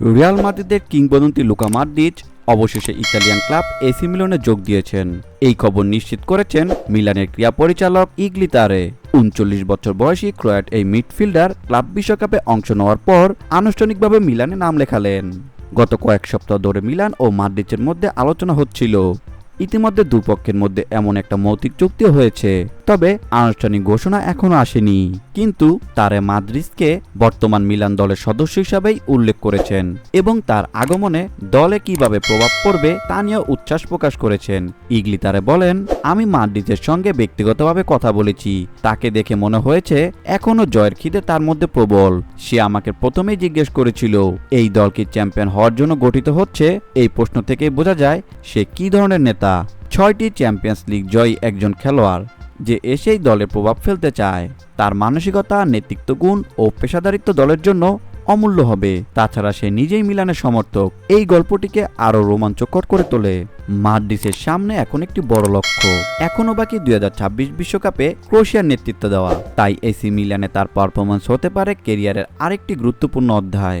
Real মাদ্রিদের কিংবদন্তি Luka মাদ্রিজ অবশেষে ইতালিয়ান ক্লাব এসি মিলনে যোগ দিয়েছেন। এই খবর নিশ্চিত করেছেন মিলানের ক্রিয়া পরিচালক ইগলিতারে। উনচল্লিশ বছর বয়সী ক্রয়াট এই মিডফিল্ডার ক্লাব বিশ্বকাপে অংশ নেওয়ার পর আনুষ্ঠানিকভাবে মিলানে নাম লেখালেন। গত কয়েক সপ্তাহ ধরে মিলান ও মাদ্রিজের মধ্যে আলোচনা হচ্ছিল। ইতিমধ্যে দুপক্ষের মধ্যে এমন একটা মৌখিক চুক্তি হয়েছে। তবে আনুষ্ঠানিক ঘোষণা এখনও আসেনি। কিন্তু তারে মাদ্রিদকে বর্তমান মিলান দলের সদস্য হিসাবেই উল্লেখ করেছেন এবং তার আগমনে দলে কীভাবে প্রভাব পড়বে তা নিয়ে উচ্ছ্বাস প্রকাশ করেছেন। ইগলি তারে বলেন, আমি মাদ্রিদের সঙ্গে ব্যক্তিগতভাবে কথা বলেছি। তাকে দেখে মনে হয়েছে এখনও জয়ের খিদে তার মধ্যে প্রবল। সে আমাকে প্রথমেই জিজ্ঞেস করেছিল, এই দল কি চ্যাম্পিয়ন হওয়ার জন্য গঠিত হচ্ছে? এই প্রশ্ন থেকে বোঝা যায়, সে কি ধরনের নেতা ছয়টি চ্যাম্পিয়ন্স লিগ জয়ী একজন খেলোয়াড় যে এসেই দলে প্রভাব ফেলতে চায়। তার মানসিকতা, নেতৃত্ব গুণ ও পেশাদারিত্ব দলের জন্য অমূল্য হবে। তাছাড়া সে নিজেই মিলানের সমর্থক। এই গল্পটিকে আরও রোমাঞ্চকর করে তোলে। মার্ডিসের সামনে এখন একটি বড় লক্ষ্য। এখনও বাকি দুই বিশ্বকাপে ক্রোয়েশিয়ার নেতৃত্ব দেওয়া। তাই এসি মিলানে তার পারফরমেন্স হতে পারে কেরিয়ারের আরেকটি গুরুত্বপূর্ণ অধ্যায়।